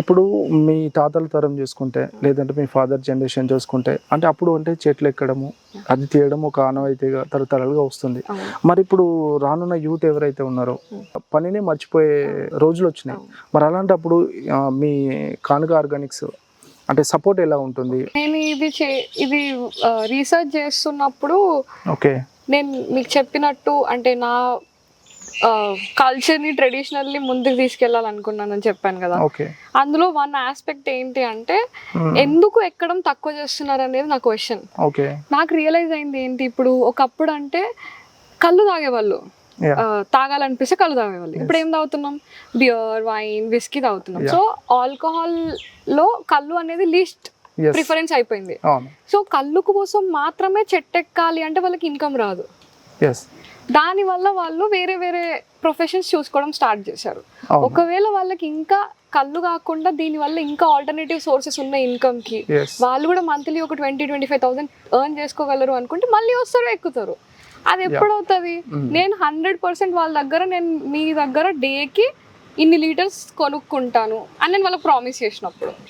ఇప్పుడు మీ తాతల తరం చూసుకుంటే లేదంటే మీ ఫాదర్ జనరేషన్ చూసుకుంటే అంటే అప్పుడు అంటే చెట్లు ఎక్కడము అది తీయడం ఒక ఆనవాయితీగా తరతరాలుగా వస్తుంది. మరి ఇప్పుడు రానున్న యూత్ ఎవరైతే ఉన్నారో పనిని మర్చిపోయే రోజులు వచ్చినాయి. మరి అలాంటప్పుడు మీ కానుక ఆర్గానిక్స్ అంటే సపోర్ట్ ఎలా ఉంటుంది? నేను ఇది ఇది రీసెర్చ్ చేస్తున్నప్పుడు ఓకే. నేను మీకు చెప్పినట్టు అంటే నా కల్చర్ని ట్రెడిషనల్లీ ముందుకు తీసుకెళ్ళాలనుకున్నానని చెప్పాను కదా. అందులో వన్ ఆస్పెక్ట్ ఏంటి అంటే ఎందుకు ఎక్కడం తక్కువ చేస్తున్నారు అనేది నా క్వశ్చన్ నాకు రియలైజ్ అయింది ఏంటి ఇప్పుడు ఒకప్పుడు అంటే కళ్ళు తాగేవాళ్ళు. తాగాలనిపిస్తే కళ్ళు తాగేవాళ్ళు. ఇప్పుడు ఏం తాగుతున్నాం? బియర్ వైన్ విస్కీ తాగుతున్నాం. సో ఆల్కహాల్లో కళ్ళు అనేది లీస్ట్ ప్రిఫరెన్స్ అయిపోయింది. సో కళ్ళు కోసం మాత్రమే చెట్టెక్కాలి అంటే వాళ్ళకి ఇన్కమ్ రాదు. దానివల్ల వాళ్ళు వేరే వేరే ప్రొఫెషన్స్ చూసుకోవడం స్టార్ట్ చేశారు. ఒకవేళ వాళ్ళకి ఇంకా కళ్ళు కాకుండా దీనివల్ల ఇంకా ఆల్టర్నేటివ్ సోర్సెస్ ఉన్న ఇన్కమ్కి వాళ్ళు కూడా మంత్లీ ఒక twenty twenty five thousand earn చేసుకోగలరు అనుకుంటే మళ్ళీ వస్తారు ఎక్కుతారు. అది ఎప్పుడవుతుంది నేను హండ్రెడ్ పర్సెంట్ వాళ్ళ దగ్గర నేను మీ దగ్గర డేకి ఇన్ని లీటర్స్ కొనుక్కుంటాను అని నేను వాళ్ళకి ప్రామిస్ చేసినప్పుడు.